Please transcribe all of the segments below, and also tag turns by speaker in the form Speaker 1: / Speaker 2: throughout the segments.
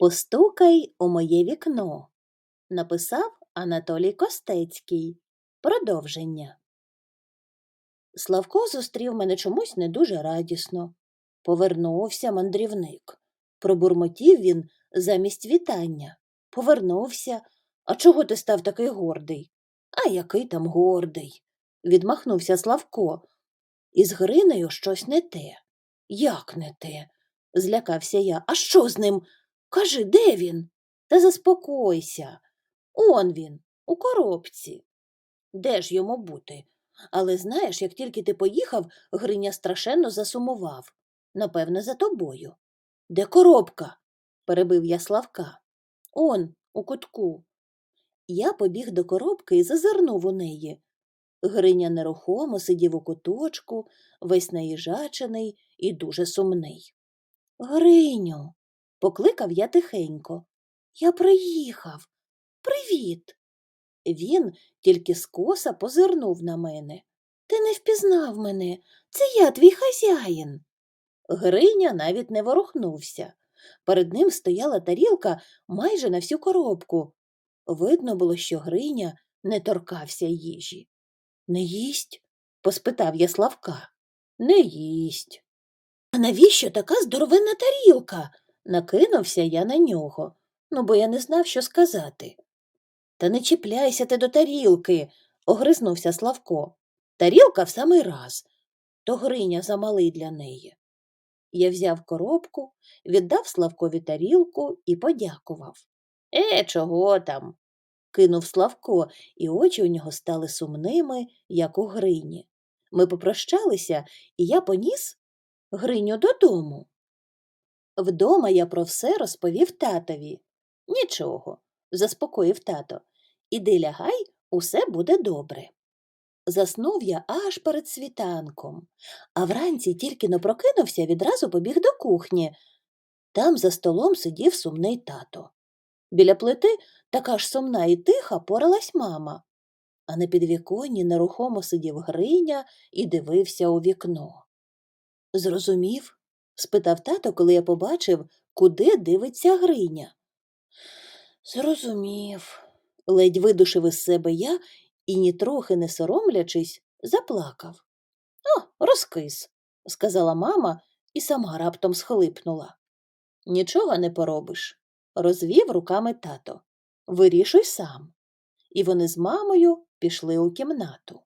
Speaker 1: Постукай у моє вікно. Написав Анатолій Костецький. Продовження. Славко зустрів мене чомусь не дуже радісно. Повернувся мандрівник. Пробурмотів він замість вітання. Повернувся. А чого ти став такий гордий? А який там гордий? відмахнувся Славко. Із Гринею щось не те. Як не те? злякався я. А що з ним? Кажи, де він? Та заспокойся. Он він, у коробці. Де ж йому бути? Але знаєш, як тільки ти поїхав, Гриня страшенно засумував. Напевне, за тобою. Де коробка? перебив я Славка. Он, у кутку. Я побіг до коробки і зазирнув у неї. Гриня нерухомо сидів у куточку, весь наїжачений і дуже сумний. Гриню, покликав я тихенько. Я приїхав. Привіт. Він тільки скоса позирнув на мене. Ти не впізнав мене. Це я твій хазяїн. Гриня навіть не ворухнувся. Перед ним стояла тарілка майже на всю коробку. Видно було, що Гриня не торкався їжі. Не їсть? поспитав я Славка. Не їсть. А навіщо така здоровенна тарілка? Накинувся я на нього, ну бо я не знав, що сказати. Та не чіпляйся ти до тарілки, огризнувся Славко. Тарілка в самий раз, то Гриня замалий для неї. Я взяв коробку, віддав Славкові тарілку і подякував. Е, чого там? кинув Славко, і очі у нього стали сумними, як у Грині. Ми попрощалися, і я поніс Гриню додому. Вдома я про все розповів татові. Нічого, заспокоїв тато. Іди лягай, усе буде добре. Заснув я аж перед світанком, а вранці тільки но прокинувся, відразу побіг до кухні. Там за столом сидів сумний тато. Біля плити така ж сумна і тиха поралась мама, а на підвіконні нерухомо сидів Гриня і дивився у вікно. Зрозумів? Спитав тато, коли я побачив, куди дивиться Гриня. Зрозумів, ледь видушив із себе я і, нітрохи не соромлячись, заплакав. О, розкис, сказала мама і сама раптом схлипнула. Нічого не поробиш, розвів руками тато. Вирішуй сам. І вони з мамою пішли у кімнату.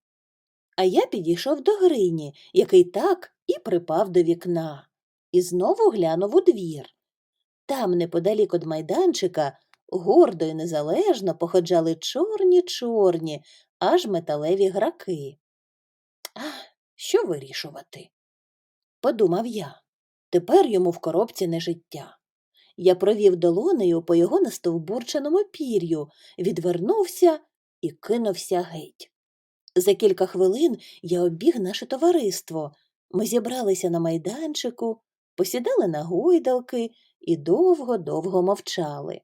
Speaker 1: А я підійшов до Грині, який так і припав до вікна, і знову глянув у двір. Там, неподалік від майданчика, гордо і незалежно походжали чорні чорні, аж металеві граки. А, що вирішувати? Подумав я. Тепер йому в коробці не життя. Я провів долонею по його настовбурченому пір'ю, відвернувся і кинувся геть. За кілька хвилин я обіг наше товариство. Ми зібралися на майданчику, посідали на гойдалки і довго-довго мовчали.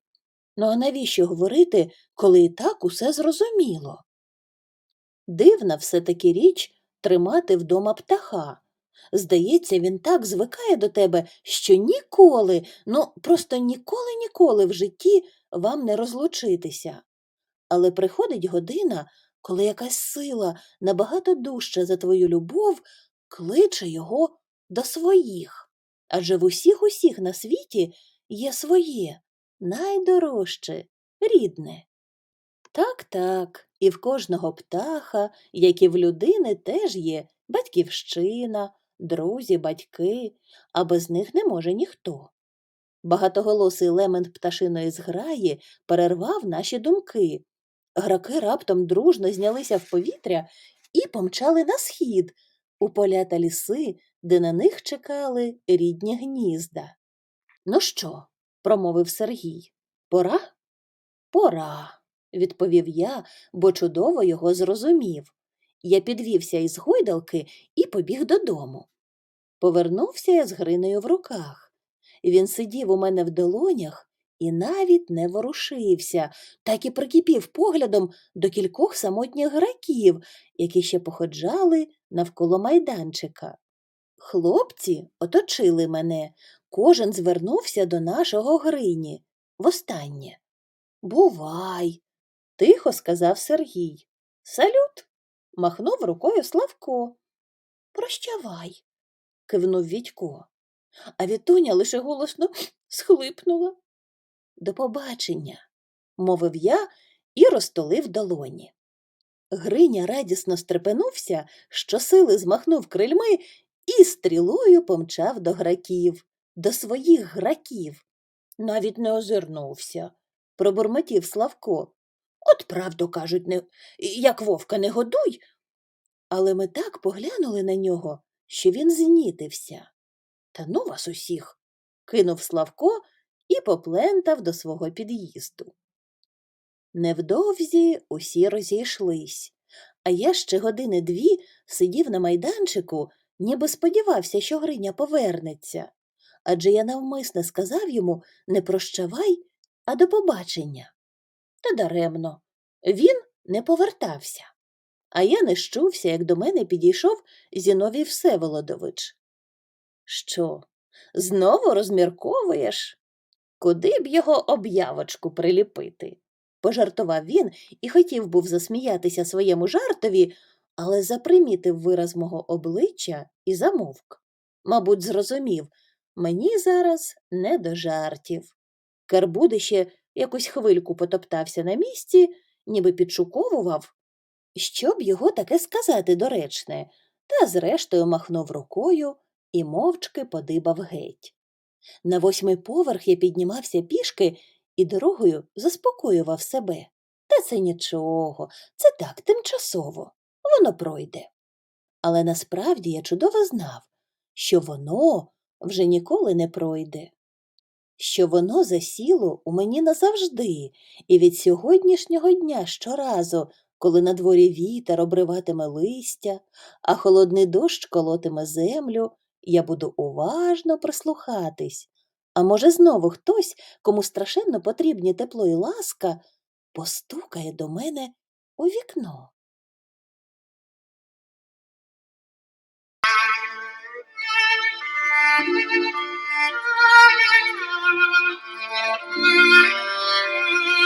Speaker 1: Ну а навіщо говорити, коли і так усе зрозуміло? Дивна все таки річ тримати вдома птаха. Здається, він так звикає до тебе, що ніколи, ну просто ніколи ніколи в житті вам не розлучитися. Але приходить година, коли якась сила набагато дужча за твою любов кличе його до своїх. Адже в усіх усіх на світі є своє, найдорожче, рідне. Так, так, і в кожного птаха, як і в людини, теж є батьківщина, друзі, батьки, а без них не може ніхто. Багатоголосий лемент пташиної зграї перервав наші думки. Граки раптом дружно знялися в повітря і помчали на схід, у поля та ліси, де на них чекали рідні гнізда. Ну що? промовив Сергій. Пора? Пора, відповів я, бо чудово його зрозумів. Я підвівся із гойдалки і побіг додому. Повернувся я з Гринею в руках. Він сидів у мене в долонях і навіть не ворушився, так і прикипів поглядом до кількох самотніх граків, які ще походжали навколо майданчика. Хлопці оточили мене, кожен звернувся до нашого Грині. востаннє. Бувай, тихо сказав Сергій. Салют. махнув рукою Славко. Прощавай, кивнув Відько. А Вітуня лише голосно схлипнула. До побачення, мовив я і розтолив долоні. Гриня радісно стрепенувся, щосили змахнув крильми і стрілою помчав до граків, до своїх граків. Навіть не озирнувся, пробурмотів Славко. От правду кажуть, не... як вовка не годуй. Але ми так поглянули на нього, що він знітився. Та ну вас усіх, кинув Славко і поплентав до свого під'їзду. Невдовзі усі розійшлись, а я ще години дві сидів на майданчику, ніби сподівався, що Гриня повернеться. Адже я навмисне сказав йому не прощавай, а до побачення. Та даремно, він не повертався. А я не щувся, як до мене підійшов Зіновій Всеволодович. Що, знову розмірковуєш? Куди б його об'явочку приліпити? пожартував він і хотів був засміятися своєму жартові, але запримітив вираз мого обличчя і замовк. Мабуть, зрозумів, мені зараз не до жартів. Кербуди якусь хвильку потоптався на місці, ніби підшуковував, щоб його таке сказати доречне, та зрештою махнув рукою і мовчки подибав геть. На восьмий поверх я піднімався пішки і дорогою заспокоював себе. Та це нічого, це так, тимчасово, воно пройде. Але насправді я чудово знав, що воно вже ніколи не пройде, що воно засіло у мені назавжди, і від сьогоднішнього дня щоразу, коли на дворі вітер обриватиме листя, а холодний дощ колотиме землю, я буду уважно прислухатись. А може, знову хтось, кому страшенно потрібні тепло і ласка, постукає до мене у вікно.
Speaker 2: Thank you.